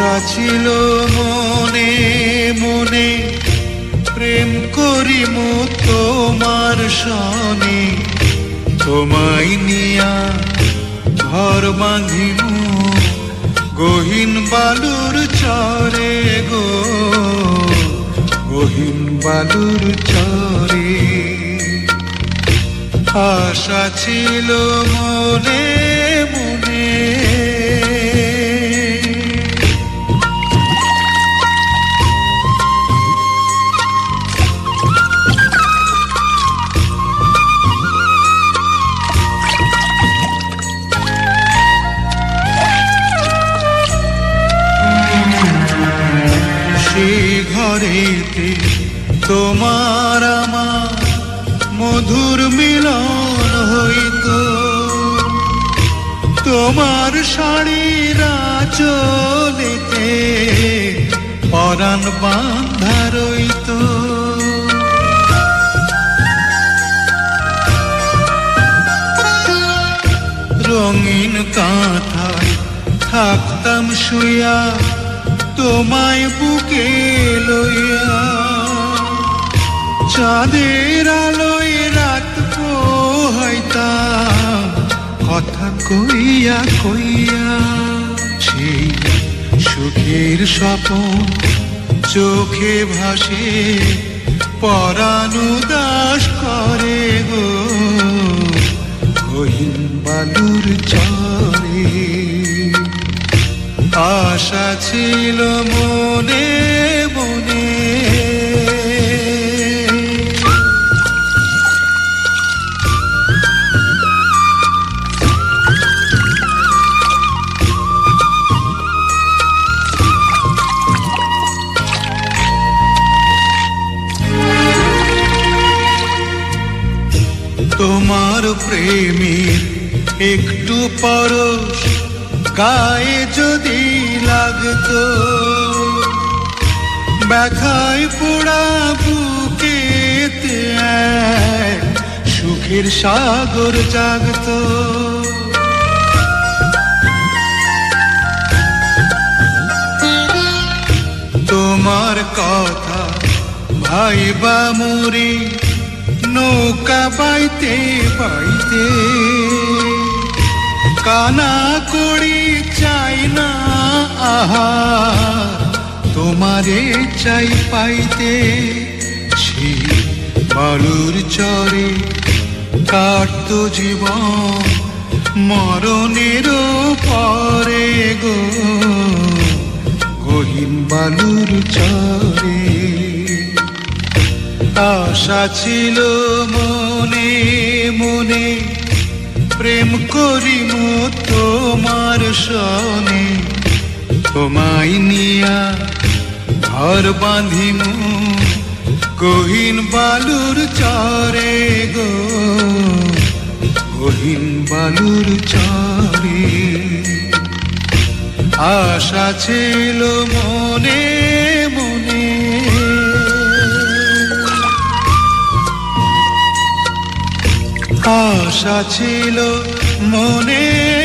ছিল মনে মনে। প্রেম করিম তোমার সনে। তোমায় নিয়া ঘর বাঁধিম, গহীন বালুর চরে গো। গহীন বালুর চরে। আশা ছিল মনে মনে। সেই ঘরেতে তোমার আমার মধুর মিলন হইতো। তোমার শাড়ির চলিতে পরাণ বান্ধা রইতো। রঙিন কাঁথায় থাকতাম শুয়া তোমায় বুকে লইয়া চাঁদের আলোয় রাত পোহাইতাম, কথা কইয়া কইয়া। সেই সুখের স্বপন চোখে ভাসে পরানুদাস করে গো। ছিল মনে মনে। তোমার প্রেমের একটু পরশ গায়ে যদি লাগতো, ব্যথায় পোড়া এক সুখের সাগর জাগতো। তোমার কথা ভাই বা মুড়ি নৌকা বাইতে বাইতে কানা তোমারে চাই পাইতে সে বালুর চরে কাটতো জীবন, মরণের পরে গো। গহীন বালুর চরে আশা ছিল মনে মনে, প্রেম করিম তোমার সনে তোমায় নিয়া ঘর বাঁধিম। গহীন বালুর চরে গো গহীন বালুর চরে। আশা ছিল মনে মনে। আশা ছিল মনে